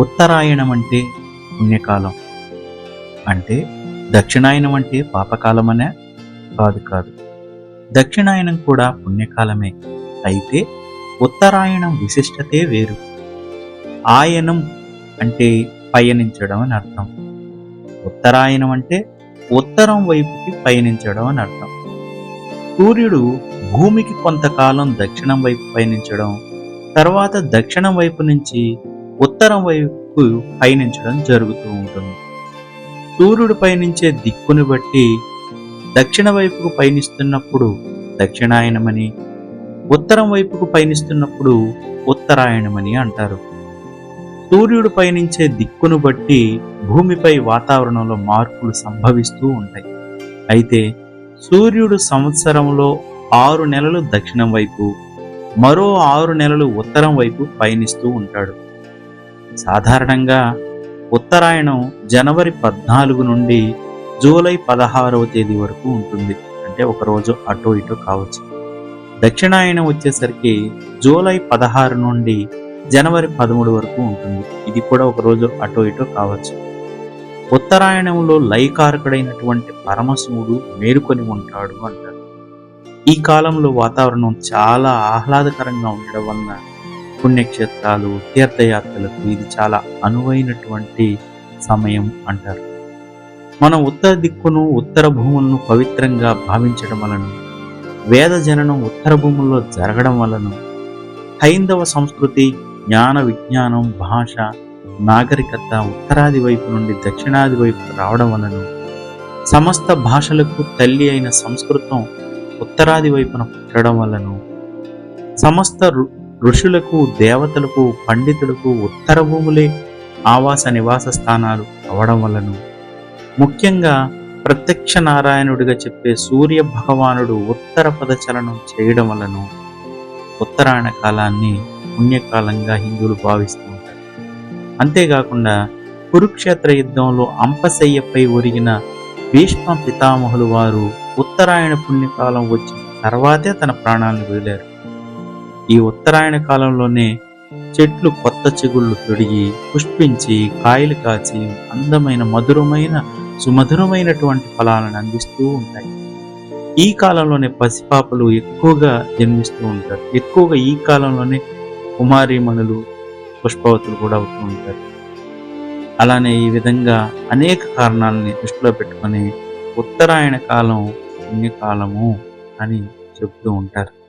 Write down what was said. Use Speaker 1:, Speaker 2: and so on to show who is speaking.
Speaker 1: ఉత్తరాయణం అంటే పుణ్యకాలం. అంటే దక్షిణాయనం అంటే పాపకాలమనే కాదు కాదు. దక్షిణాయనం కూడా పుణ్యకాలమే. అయితే ఉత్తరాయణం విశిష్టతే వేరు. ఆయనం అంటే పయనించడం అని అర్థం. ఉత్తరాయణం అంటే ఉత్తరం వైపుకి పయనించడం అని అర్థం. సూర్యుడు భూమికి కొంతకాలం దక్షిణం వైపు పయనించడం తర్వాత దక్షిణం వైపు నుంచి ఉత్తరం వైపు పయనించడం జరుగుతూ ఉంటుంది. సూర్యుడు పయనించే దిక్కును బట్టి దక్షిణ వైపుకు పయనిస్తున్నప్పుడు దక్షిణాయనమని ఉత్తరం వైపుకు పయనిస్తున్నప్పుడు ఉత్తరాయణమని అంటారు. సూర్యుడు పయనించే దిక్కును బట్టి భూమిపై వాతావరణంలో మార్పులు సంభవిస్తూ ఉంటాయి. అయితే సూర్యుడు సంవత్సరంలో ఆరు నెలలు దక్షిణం వైపు మరో ఆరు నెలలు ఉత్తరం వైపు పయనిస్తూ ఉంటాడు. సాధారణంగా ఉత్తరాయణం జనవరి పద్నాలుగు నుండి జూలై పదహారవ తేదీ వరకు ఉంటుంది. అంటే ఒక రోజు అటో ఇటో కావచ్చు. దక్షిణాయనం వచ్చేసరికి జూలై పదహారు నుండి జనవరి పదమూడు వరకు ఉంటుంది. ఇది కూడా ఒక రోజు అటో ఇటో కావచ్చు. ఉత్తరాయణంలో లయకారకుడైనటువంటి పరమశివుడు మేలుకొని ఉంటాడు అంటారు. ఈ కాలంలో వాతావరణం చాలా ఆహ్లాదకరంగా ఉండడం వలన పుణ్యక్షేత్రాలు తీర్థయాత్రలకు ఇది చాలా అనువైనటువంటి సమయం అంటారు. మన ఉత్తర దిక్కును ఉత్తర భూములను పవిత్రంగా భావించడం వలన వేద జననం ఉత్తర భూముల్లో జరగడం వలన హైందవ సంస్కృతి జ్ఞాన విజ్ఞానం భాష నాగరికత ఉత్తరాది వైపు నుండి దక్షిణాది వైపు రావడం వలన సమస్త భాషలకు తల్లి అయిన సంస్కృతం ఉత్తరాది వైపున పుట్టడం వలన సమస్త ఋషులకు దేవతలకు పండితులకు ఉత్తర భూములే ఆవాస నివాస స్థానాలు అవడం వలన ముఖ్యంగా ప్రత్యక్ష నారాయణుడిగా చెప్పే సూర్య భగవానుడు ఉత్తర పదచలనం చేయడం వలన ఉత్తరాయణ కాలాన్ని పుణ్యకాలంగా హిందువులు భావిస్తూ ఉంటారు. అంతేకాకుండా కురుక్షేత్ర యుద్ధంలో అంపశయ్యపై ఒరిగిన భీష్మ పితామహులు వారు ఉత్తరాయణ పుణ్యకాలం వచ్చిన తర్వాతే తన ప్రాణాలను వదిలారు ఈ ఉత్తరాయణ కాలంలోనే చెట్లు కొత్త చిగుళ్ళు తొడిగి పుష్పించి కాయలు కాచి అందమైన మధురమైన సుమధురమైనటువంటి ఫలాలను అందిస్తూ ఉంటాయి. ఈ కాలంలోనే పసిపాపలు ఎక్కువగా జన్మిస్తూ ఉంటారు. ఎక్కువగా ఈ కాలంలోనే కుమారీమణులు పుష్పవతులు కూడా అవుతూ ఉంటారు. అలానే ఈ విధంగా అనేక కారణాలని దృష్టిలో పెట్టుకొని ఉత్తరాయణ కాలం పుణ్యకాలము అని చెప్తూ ఉంటారు.